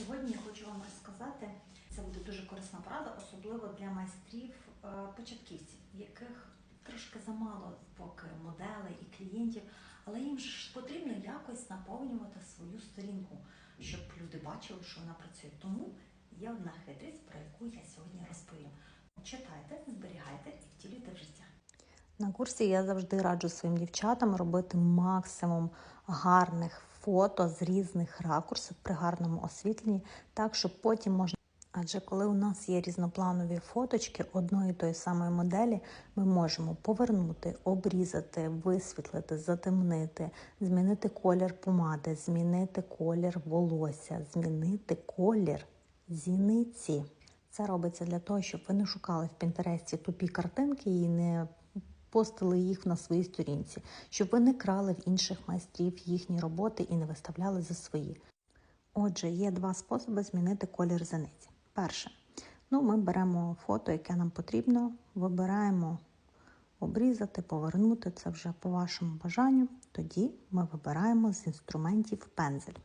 Сьогодні я хочу вам розказати, це буде дуже корисна порада, особливо для майстрів е, яких трошки замало поки моделей і клієнтів, але їм ж потрібно якось наповнювати свою сторінку, щоб люди бачили, що вона працює. Тому є одна хитрість, про яку я сьогодні розповім. Читайте, зберігайте і втілюйте в життя. На курсі я завжди раджу своїм дівчатам робити максимум гарних фото з різних ракурсів при гарному освітленні, так щоб потім можна. Адже коли у нас є різнопланові фоточки одної тої самої моделі, ми можемо повернути, обрізати, висвітлити, затемнити, змінити колір помади, змінити колір волосся, змінити колір зіниці. Це робиться для того, щоб ви не шукали в Пінтересті тупі картинки і не постили їх на своїй сторінці, щоб ви не крали в інших майстрів їхні роботи і не виставляли за свої. Отже, є два способи змінити колір зениці. Перше, ну, ми беремо фото, яке нам потрібно, вибираємо обрізати, повернути це вже по вашому бажанню. Тоді ми вибираємо з інструментів пензель.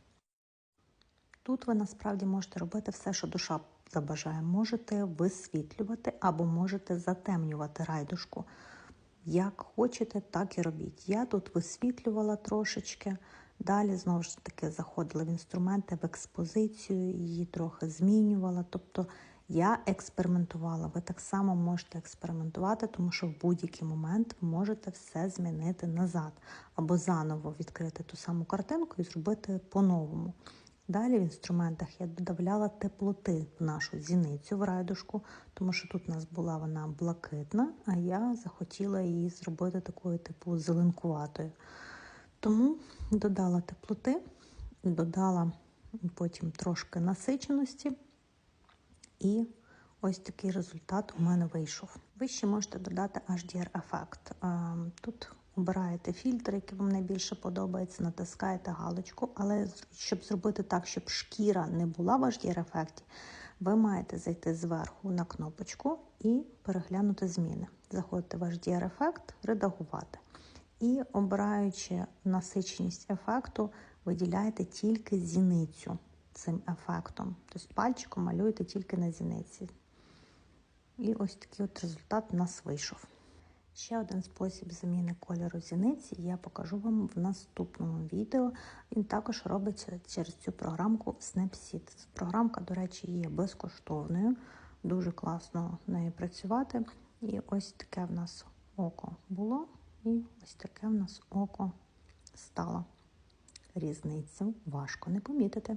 Тут ви насправді можете робити все, що душа забажає. Можете висвітлювати або можете затемнювати райдушку. Як хочете, так і робіть. Я тут висвітлювала трошечки, далі знову ж таки заходила в інструменти, в експозицію, її трохи змінювала. Тобто я експериментувала. Ви так само можете експериментувати, тому що в будь-який момент можете все змінити назад або заново відкрити ту саму картинку і зробити по-новому. Далі в інструментах я додавала теплоти в нашу зіницю в райдушку, тому що тут у нас була вона блакитна, а я захотіла її зробити такою типу зеленкуватою. Тому додала теплоти, додала потім трошки насиченості, і ось такий результат у мене вийшов. Ви ще можете додати HDR-ефект. Тут Обираєте фільтр, який вам найбільше подобається, натискаєте галочку, але щоб зробити так, щоб шкіра не була в HDR-ефекті, ви маєте зайти зверху на кнопочку і переглянути зміни. Заходите в HDR-ефект, редагувати. І обираючи насиченість ефекту, виділяєте тільки зіницю цим ефектом. Тобто пальчиком малюєте тільки на зіниці. І ось такий от результат у нас вийшов. Ще один спосіб заміни кольору зіниці я покажу вам в наступному відео. Він також робиться через цю програмку Snapseed. Програмка, до речі, є безкоштовною, дуже класно нею працювати. І ось таке в нас око було, і ось таке в нас око стало. Різницю важко не помітити.